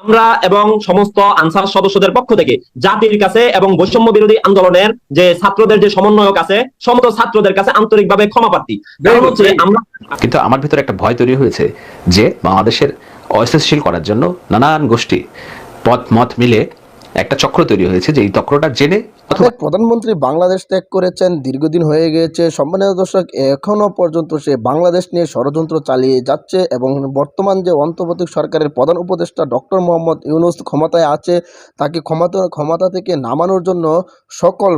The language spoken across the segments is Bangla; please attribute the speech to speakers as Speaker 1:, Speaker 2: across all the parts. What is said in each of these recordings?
Speaker 1: আমরা এবং সমস্ত আনসার সদস্যদের পক্ষ থেকে জাতির কাছে এবং বৈষম্য বিরোধী আন্দোলনের যে ছাত্রদের যে সমন্বয়ক আছে সমস্ত ছাত্রদের কাছে আন্তরিকভাবে ক্ষমা প্রার্থী। কারণ হচ্ছে আমরা
Speaker 2: কিন্তু আমার ভিতরে একটা ভয় তৈরি হয়েছে যে বাংলাদেশের অস্থিতিশীল করার জন্য নানান গোষ্ঠী পথ মত মিলে একটা চক্র তৈরি হয়েছে যে এই চক্রটা জেনে অথবা
Speaker 3: প্রধানমন্ত্রী বাংলাদেশ ত্যাগ করেছেন, দীর্ঘদিন হয়ে গিয়েছে, সম্মানিত দর্শক, এখনও পর্যন্ত সে বাংলাদেশ নিয়ে ষড়যন্ত্র চালিয়ে যাচ্ছে এবং বর্তমান যে অন্তর্বর্তী সরকারের প্রধান উপদেষ্টা ডক্টর মোহাম্মদ ইউনুস ক্ষমতায় আছে, তাকে ক্ষমতা ক্ষমতা থেকে নামানোর জন্য সকল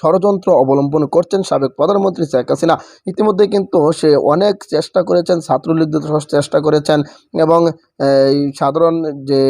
Speaker 3: ষড়যন্ত্র অবলম্বন করছেন সাবেক প্রধানমন্ত্রী শেখ হাসিনা। ইতিমধ্যে কিন্তু সে অনেক চেষ্টা করেছেন ছাত্রলীগদের চেষ্টা করেছেন এবং সাধারণ যে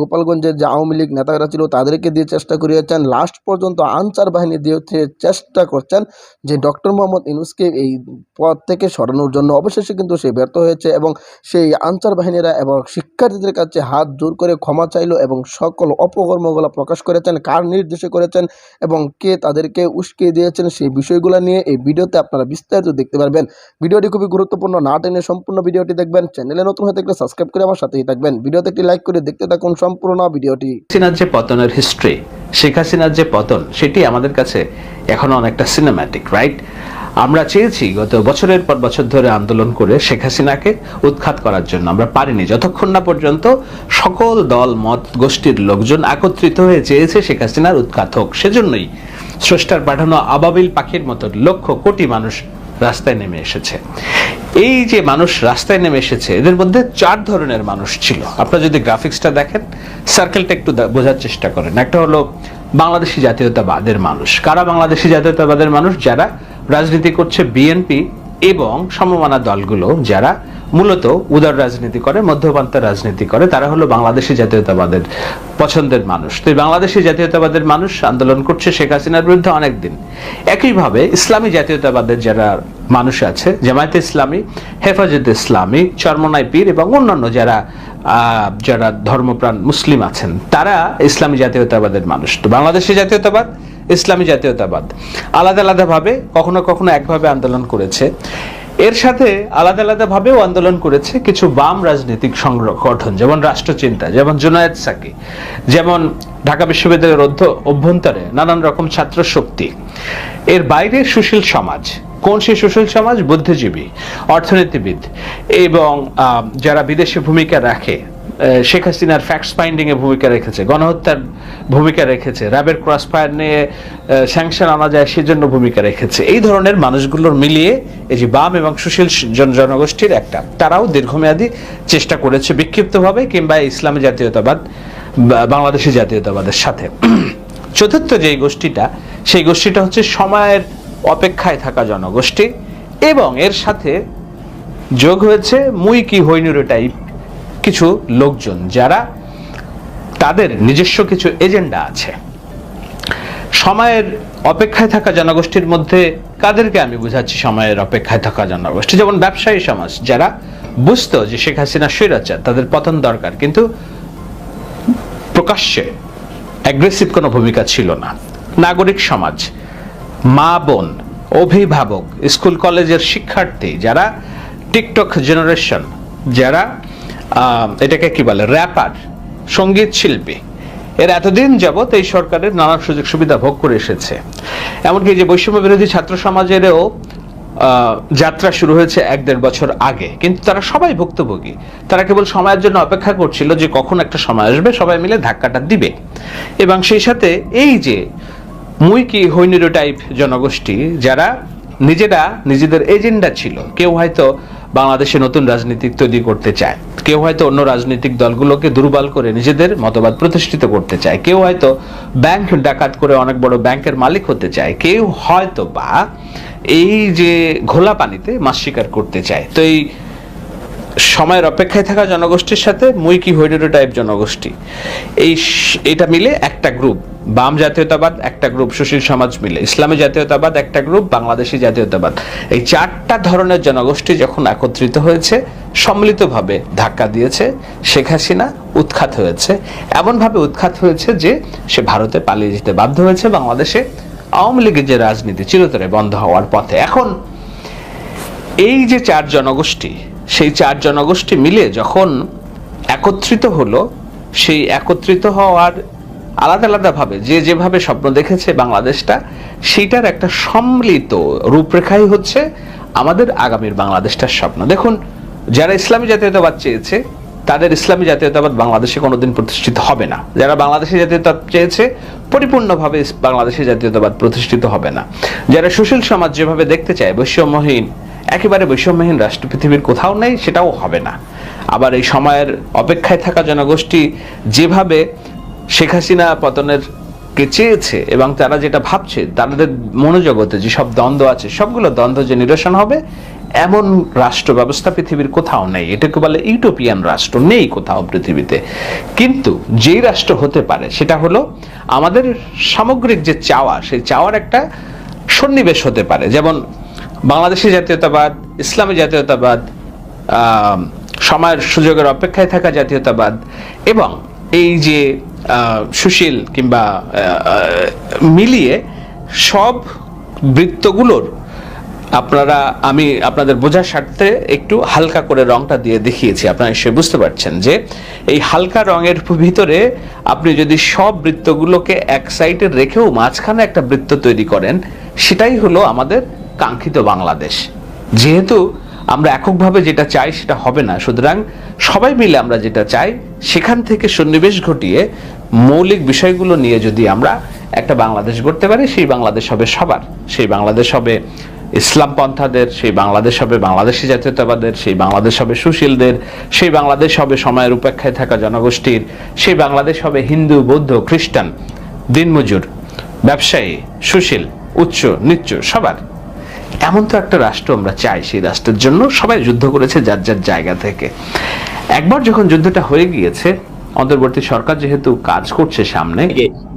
Speaker 3: গোপালগঞ্জের যে আওয়ামী লীগ নেতারা ছিল, তাদেরকে দিয়ে চেষ্টা করিয়েছেন। লাস্ট পর্যন্ত আনসার বাহিনী দিয়ে চেষ্টা করছেন যে ডক্টর মোহাম্মদ ইনুসকে এই পদ থেকে সরানোর জন্য। অবশেষে কিন্তু সে ব্যর্থ হয়েছে এবং সেই আনসার বাহিনীরা এবং শিক্ষার্থীদের কাছে হাত জোর করে ক্ষমা চাইলো এবং সকল অপকর্মগুলো প্রকাশ করেছেন, কার নির্দেশে করেছেন এবং কে তাদেরকে উস্কিয়ে দিয়েছেন সেই বিষয়গুলো নিয়ে এই ভিডিওতে আপনারা বিস্তারিত দেখতে পারবেন। ভিডিওটি খুবই গুরুত্বপূর্ণ, না টেনে সম্পূর্ণ ভিডিওটি দেখবেন। চ্যানেলে নতুন হয়ে থাকলে সাবস্ক্রাইব করে আমার সাথেই থাকবেন। ভিডিওতে একটি লাইক করে দেখতে থাকুন সম্পূর্ণ ভিডিওটি।
Speaker 2: হাসিনার যে পতনের হিস্ট্রি শেখ হাসিনার যে পতন, সেটি আমাদের কাছে এখনও অনেকটা সিনেম্যাটিক রাইট আমরা চেয়েছি গত বছরের পর বছর ধরে আন্দোলন করে শেখ হাসিনাকে উৎখাত করার জন্য। আমরা পারিনি। যতক্ষণ না পর্যন্ত সকল দল, মত, গোষ্ঠীর লোকজন একত্রিত হয়ে চেয়েছে শেখ হাসিনার উৎখাত হোক, সেজন্যই স্রষ্টার পাঠানো আবাবিল পাখির মতো লক্ষ কোটি মানুষ রাস্তায় নেমে এসেছে। এই যে মানুষ রাস্তায় নেমে এসেছে, এদের মধ্যে চার ধরনের মানুষ ছিল। আপনারা যদি গ্রাফিক্সটা দেখেন সার্কেলটা একটু বোঝার চেষ্টা করেন। একটা হলো বাংলাদেশি জাতীয়তাবাদের মানুষ। কারা বাংলাদেশি জাতীয়তাবাদের মানুষ? যারা রাজনীতি করছে বিএনপি এবং সমমানা দলগুলো, যারা মূলত উদার রাজনীতি করে মধ্যপান্তার রাজনীতি করে। তারা হলো বাংলাদেশি জাতীয়তাবাদের পছন্দের মানুষ। তো এই বাংলাদেশি জাতীয়তাবাদের মানুষ আন্দোলন করছে শেখ হাসিনার বিরুদ্ধে অনেকদিন। একইভাবে ইসলামী জাতীয়তাবাদের যারা মানুষ আছে, জামায়াতে ইসলামী, হেফাজতে ইসলামী, চরমনাই পীর এবং অন্যান্য যারা যারা ধর্মপ্রাণ মুসলিম আছেন, তারা ইসলামী জাতীয়তাবাদের মানুষ। তো বাংলাদেশি জাতীয়তাবাদ, ইসলামী জাতীয়তাবাদ। আলাদা আলাদা ভাবে কখনো কখনো একভাবে আন্দোলন করেছে। এর সাথে আলাদা আলাদাভাবেও আন্দোলন করেছে কিছু বাম রাজনৈতিক সংগঠন যেমন রাষ্ট্রচিন্তা, যেমন জুনায়েদ সাকি, যেমন ঢাকা বিশ্ববিদ্যালয়ের অভ্যন্তরে নানান রকম ছাত্র শক্তি। এর বাইরে সুশীল সমাজ। কোন সেই সুশীল সমাজ? বুদ্ধিজীবী, অর্থনীতিবিদ এবং যারা বিদেশে ভূমিকা রাখে শেখ হাসিনার ফ্যাক্টস ফাইন্ডিং এ ভূমিকা রেখেছে, গণহত্যার ভূমিকা রেখেছে র্যাবের ক্রস ফায়ার নিয়ে স্যাংশন আনা যায় সেজন্য ভূমিকা রেখেছে। এই ধরনের মানুষগুলোর মিলিয়ে এই যে বাম এবং সুশীল জন- জনগোষ্ঠীর একটা, তারাও দীর্ঘমেয়াদী চেষ্টা করেছে বিক্ষিপ্তভাবে কিংবা ইসলামী জাতীয়তাবাদ বাংলাদেশি জাতীয়তাবাদের সাথে। চতুর্থ যে গোষ্ঠীটা, সেই গোষ্ঠীটা হচ্ছে সময়ের অপেক্ষায় থাকা জনগোষ্ঠী এবং এর সাথে যোগ হয়েছে মুই কি হৈনুরে টাইপ কিছু লোকজন, যারা তাদের নিজস্ব কিছু এজেন্ডা আছে। সময়ের অপেক্ষায় থাকা জনগোষ্ঠীর মধ্যে কাদেরকে আমি বুঝাচ্ছি সময়ের অপেক্ষায় থাকা জনগোষ্ঠী? যেমন ব্যবসায়ী সমাজ, যারা বুঝতো যে শেখ হাসিনা স্বৈরাচার, তাদের পতন দরকার, কিন্তু প্রকাশ্যে অ্যাগ্রেসিভ কোনো ভূমিকা ছিল না। নাগরিক সমাজ, মা বোন, অভিভাবক, স্কুল কলেজের শিক্ষার্থী, যারা টিকটক জেনারেশন যারা এটাকে কি বলে? র্যাপার সংগীত শিল্পী। এর এতদিন যাবৎ এই সরকারের নানা সুযোগ সুবিধা ভোগ করে এসেছে। এমনকি যে বৈষম্য বিরোধী ছাত্র সমাজেরও যাত্রা শুরু হয়েছে এক দেড় বছর আগে। কিন্তু তারা সবাই ভুক্তভোগী। তারা কেবল সময়ের জন্য অপেক্ষা করছিল যে কখন একটা সময় আসবে, সবাই মিলে ধাক্কাটা দিবে। এবং সেই সাথে এই যে মুই কি হৈনিরো টাইপ জনগোষ্ঠী, যারা নিজেরা নিজেদের এজেন্ডা ছিল, কেউ হয়তো বাংলাদেশে নতুন রাজনীতি তৈরি করতে চায়। কেউ হয়তো অন্য রাজনৈতিক দলগুলোকে দুর্বল করে নিজেদের মতবাদ প্রতিষ্ঠিত করতে চায়। কেউ হয়তো ব্যাংক ডাকাত করে অনেক বড় ব্যাংকের মালিক হতে চায়। কেউ হয়তো বা এই যে ঘোলা পানিতে মাছ শিকার করতে চায়। তো এই সময়ের অপেক্ষায় থাকা জনগোষ্ঠীর সাথে মুইকি হৈডেরো টাইপ জনগোষ্ঠী। এই এটা মিলে একটা গ্রুপ বাম জাতীয়তাবাদ, একটা গ্রুপ সুশীল সমাজ মিলে। ইসলামী জাতীয়তাবাদ, একটা গ্রুপ বাংলাদেশি জাতীয়তাবাদ। এই চারটা ধরনের জনগোষ্ঠী যখন একত্রিত হয়েছে, সম্মিলিতভাবে ধাক্কা দিয়েছে, শেখ হাসিনা উৎখাত হয়েছে। এমনভাবে উৎখাত হয়েছে যে, সে ভারতে পালিয়ে যেতে বাধ্য হয়েছে, বাংলাদেশে আওয়ামী লীগের যে রাজনীতি চিরতরে বন্ধ হওয়ার পথে। এখন, এই যে চার জনগোষ্ঠী, সেই চার জনগোষ্ঠী মিলে যখন একত্রিত হলো, সেই একত্রিত হওয়ার আলাদা আলাদাভাবে যে যেভাবে স্বপ্ন দেখেছে বাংলাদেশটা, সেটার একটা সম্মিলিত রূপরেখাই হচ্ছে আমাদের আগামীর বাংলাদেশটার স্বপ্ন। দেখুন, যারা ইসলামী জাতীয়তাবাদ চেয়েছে, তাদের ইসলামী জাতীয়তাবাদ বাংলাদেশে কোনোদিন প্রতিষ্ঠিত হবে না। যারা বাংলাদেশি জাতীয়তাবাদ চেয়েছে, পরিপূর্ণভাবে ইস- বাংলাদেশি জাতীয়তাবাদ প্রতিষ্ঠিত হবে না। যারা সুশীল সমাজ যেভাবে দেখতে চায়, বৈষম্যহীন, একেবারে বৈষম্যহীন রাষ্ট্র পৃথিবীর কোথাও নেই, সেটাও হবে না। আবার এই সময়ের অপেক্ষায় থাকা জনগোষ্ঠী যেভাবে শেখ হাসিনা পতনের কে চেয়েছে এবং তারা যেটা ভাবছে, তাদের মনোজগতে যেসব দ্বন্দ্ব আছে, সবগুলো দ্বন্দ্ব যে নিরসন হবে, এমন রাষ্ট্র ব্যবস্থা পৃথিবীর কোথাও নেই। এটাকে বলে ইউটোপিয়ান রাষ্ট্র, নেই কোথাও পৃথিবীতে। কিন্তু যেই রাষ্ট্র হতে পারে, সেটা হলো আমাদের সামগ্রিক যে চাওয়া, সেই চাওয়ার একটা সন্নিবেশ হতে পারে। যেমন বাংলাদেশি জাতীয়তাবাদ, ইসলামী জাতীয়তাবাদ সময়ের সুযোগের অপেক্ষায় থাকা জাতীয়তাবাদ এবং এই যে সুশীল কিংবা মিলিয়ে সব বৃত্তগুলোর আপনারা, আমি আপনাদের বোঝার স্বার্থে একটু হালকা করে রংটা দিয়ে দেখিয়েছি। আপনারা নিশ্চয়ই বুঝতে পারছেন যে এই হালকা রঙের ভিতরে আপনি যদি সব বৃত্তগুলোকে এক সাইডে রেখেও মাঝখানে একটা বৃত্ত তৈরি করেন, সেটাই হলো আমাদের কাঙ্ক্ষিত বাংলাদেশ। যেহেতু আমরা এককভাবে যেটা চাই সেটা হবে না, সুতরাং সবাই মিলে আমরা যেটা চাই, সেখান থেকে সন্নিবেশ ঘটিয়ে মৌলিক বিষয়গুলো নিয়ে যদি আমরা একটা বাংলাদেশ গড়তে পারি, সেই বাংলাদেশ হবে সবার। সেই বাংলাদেশ হবে ইসলাম পন্থাদের, সেই বাংলাদেশ হবে বাংলাদেশি জাতীয়তাবাদের, সেই বাংলাদেশ হবে সুশীলদের, সেই বাংলাদেশ হবে সময়ের উপেক্ষায় থাকা জনগোষ্ঠীর, সেই বাংলাদেশ হবে হিন্দু, বৌদ্ধ, খ্রিস্টান, দিনমজুর, ব্যবসায়ী, সুশীল, উচ্চ, নিচ্চ, সবার। এমন তো একটা রাষ্ট্র আমরা চাই সেই রাষ্ট্রের জন্য। সবাই যুদ্ধ করেছে যার যার জায়গা থেকে। একবার যখন যুদ্ধটা হয়ে গিয়েছে অন্তর্বর্তী সরকার যেহেতু কাজ করছে সামনে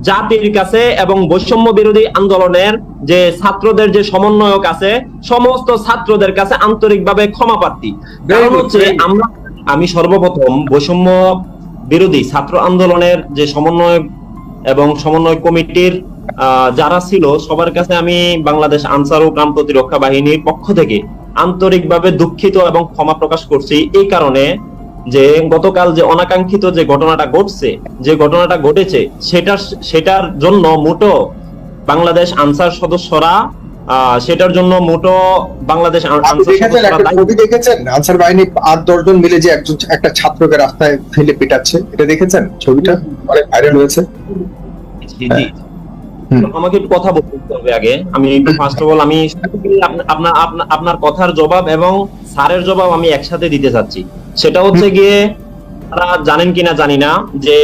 Speaker 1: জাতির কাছে এবং বৈষম্য বিরোধী আন্দোলনের যে ছাত্রদের যে সমন্বয়ক আছে সমস্ত ছাত্রদের কাছে আন্তরিকভাবে ক্ষমা প্রার্থী। কারণ হচ্ছে আমরা আমি সর্বপ্রথম বৈষম্য বিরোধী ছাত্র আন্দোলনের যে সমন্বয় এবং সমন্বয় কমিটির যারা ছিল সবার কাছে আমি বাংলাদেশ আনসার ও গ্রাম প্রতিরক্ষা বাহিনীর পক্ষ থেকে আন্তরিকভাবে দুঃখিত এবং ক্ষমা প্রকাশ করছি এই কারণে যে গতকাল যে অনাকাঙ্ক্ষিত যে ঘটনাটা ঘটছে যে ঘটনাটা ঘটেছে সেটার সেটার জন্য মোটো বাংলাদেশ আনসার সদস্যরা আহ, সেটার জন্য মোটো বাংলাদেশ
Speaker 4: দেখেছেন ছবি আনসার বাহিনী আট দশজন মিলে যে একজন একটা ছাত্রকে রাস্তায় ফেলে পেটাচ্ছে এটা দেখেছেন ছবিটা অনেক ভাইরাল হয়েছে। হুম।
Speaker 1: আমাকে একটু কথা বলতে হবে আগে। আমি একটু ফার্স্ট অফ অল আমি আপনার আপনার কথার জবাব এবং স্যারের জবাব আমি একসাথে দিতে চাচ্ছি। সেটা হচ্ছে গিয়ে আপনারা জানেন কিনা জানি না যে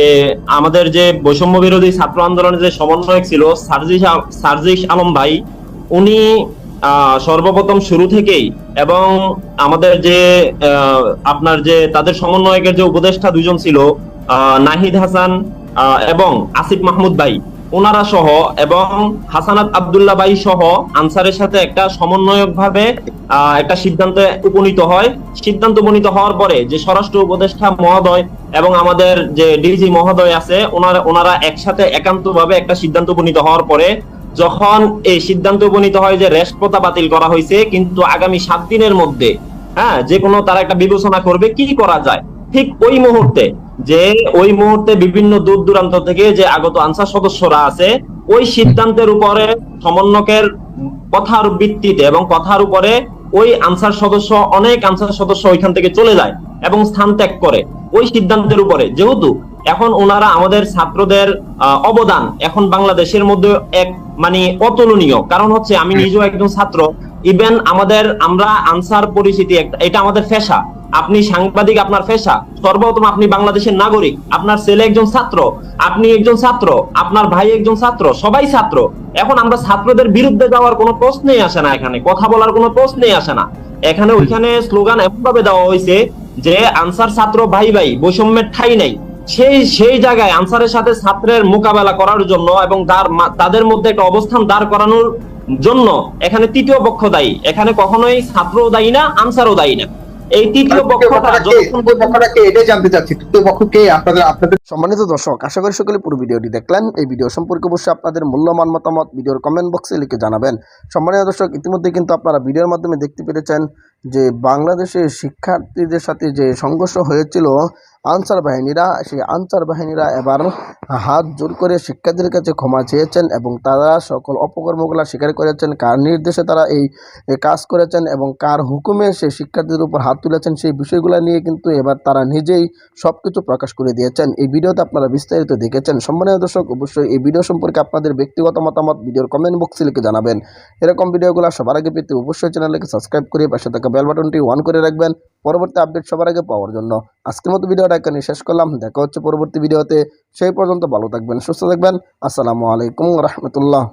Speaker 1: আমাদের যে বৈষম্য বিরোধী ছাত্র আন্দোলনের যে সমন্বয়ক ছিল সার্জিস সার্জিস আলম ভাই উনি আহ, সর্বপ্রথম শুরু থেকেই এবং আমাদের যে আপনার যে তাদের সমন্বয়কের যে উপদেষ্টা দুজন ছিল আহ, নাহিদ হাসান আহ, এবং আসিফ মাহমুদ ভাই ওনারা সহ এবং হাসানাত আব্দুল্লাহ ভাই সহ আনসারের সাথে একটা সমন্বয়ক ভাবে একটা সিদ্ধান্তে উপনীত হয়। সিদ্ধান্ত উপনীত হওয়ার পরে যে স্বরাষ্ট্র উপদেষ্টা মহোদয় এবং আমাদের যে ডিজি মহোদয় আছে, ওনারা ওনারা একসাথে একান্ত ভাবে একটা সিদ্ধান্ত উপনীত হওয়ার পরে যখন এই সিদ্ধান্ত উপনীত হয় যে রেস্ট রেশপতা বাতিল করা হয়েছে, কিন্তু আগামী সাত দিনের মধ্যে হ্যাঁ যে কোনো তারা একটা বিবেচনা করবে কি করা যায়। ঠিক ওই মুহূর্তে যে ওই মুহূর্তে বিভিন্ন দূর দূরান্ত থেকে যে আগত আনসার সদস্যরা আছে ওই সিদ্ধান্তের উপরে সমন্বয়কের কথার ভিত্তিতে এবং কথার উপরে ওই আনসার সদস্য অনেক আনসার সদস্য ওইখান থেকে চলে যায় এবং স্থান ত্যাগ করে। ওই সিদ্ধান্তের উপরে। যেহেতু এখন ওনারা আমাদের ছাত্রদের অবদান এখন বাংলাদেশের মধ্যে এক মানে অতুলনীয়। কারণ হচ্ছে আমি নিজেও একজন ছাত্র। ইভেন আমাদের আমরা আনসার পরিচিতি এটা আমাদের পেশা। আপনি সাংবাদিক, আপনার পেশা। সর্বপ্রথম আপনি বাংলাদেশের নাগরিক, আপনার ছেলে একজন ছাত্র, আপনি একজন ছাত্র, আপনার ভাই একজন ছাত্র, সবাই ছাত্র। এখন আমরা ছাত্রদের বিরুদ্ধে যাওয়ার কোনো প্রশ্নই আসে না এখানে, কথা বলার কোনো প্রশ্নই আসে না। এখানে, ওইখানে স্লোগান এমন ভাবে দেওয়া হয়েছে যে, আনসার ছাত্র ভাই ভাই, বৈষম্যের ঠাই নাই। সেই সেই জায়গায় আনসারের সাথে ছাত্রের মোকাবেলা করার জন্য এবং তার তাদের মধ্যে একটা অবস্থান দাঁড় করানোর জন্য এখানে তৃতীয় পক্ষ দায়ী। এখানে কখনোই ছাত্রও দায়ী না, আনসারও দায়ী না। এই তৃতীয়
Speaker 4: তৃতীয়
Speaker 1: পক্ষটা
Speaker 4: পক্ষটা কে?
Speaker 1: যতক্ষণ
Speaker 4: তৃতীয় পক্ষটা কে? এটাই জানতে চাচ্ছি তৃতীয় পক্ষ কে আপনাদের আপনাদের
Speaker 3: সম্মানিত দর্শক আশা করি সকলে পুরো ভিডিওটি দেখলেন এই ভিডিও সম্পর্কে অবশ্যই আপনাদের মূল্যবান মতামত ভিডিওর কমেন্ট বক্সে লিখে জানাবেন সম্মানিত দর্শক ইতিমধ্যে কিন্তু আপনারা ভিডিওর মাধ্যমে দেখতে পেরেছেন যে বাংলাদেশের শিক্ষার্থীদের সাথে যে সংঘর্ষ হয়েছিল আনসার বাহিনীরা, সেই আনসার বাহিনীরা এবার হাত জোর করে শিক্ষার্থীদের কাছে ক্ষমা চেয়েছেন এবং তারা সকল অপকর্মগুলো স্বীকার করেছেন, কার নির্দেশে তারা এই এই কাজ করেছেন এবং কার হুকুমে সেই শিক্ষার্থীদের উপর হাত তুলেছেন সেই বিষয়গুলো নিয়ে কিন্তু এবার তারা নিজেই সব কিছু প্রকাশ করে দিয়েছেন। এই ভিডিওতে আপনারা বিস্তারিত দেখেছেন। সম্মানীয় দর্শক, অবশ্যই এই ভিডিও সম্পর্কে আপনাদের ব্যক্তিগত মতামত ভিডিওর কমেন্ট বক্সে লিখে জানাবেন। এরকম ভিডিওগুলো সবার আগে পেতে অবশ্যই চ্যানেলকে সাবস্ক্রাইব করে পাশে থাকা বেল বাটনটি অন করে রাখবেন। পরবর্তী আপডেট সবার আগে পাওয়ার জন্য আজকের মতো ভিডিওটা এখানে শেষ করলাম। দেখা হচ্ছে পরবর্তী ভিডিওতে। সেই পর্যন্ত ভালো থাকবেন, সুস্থ থাকবেন। আসসালামু আলাইকুম রহমতুল্লাহ।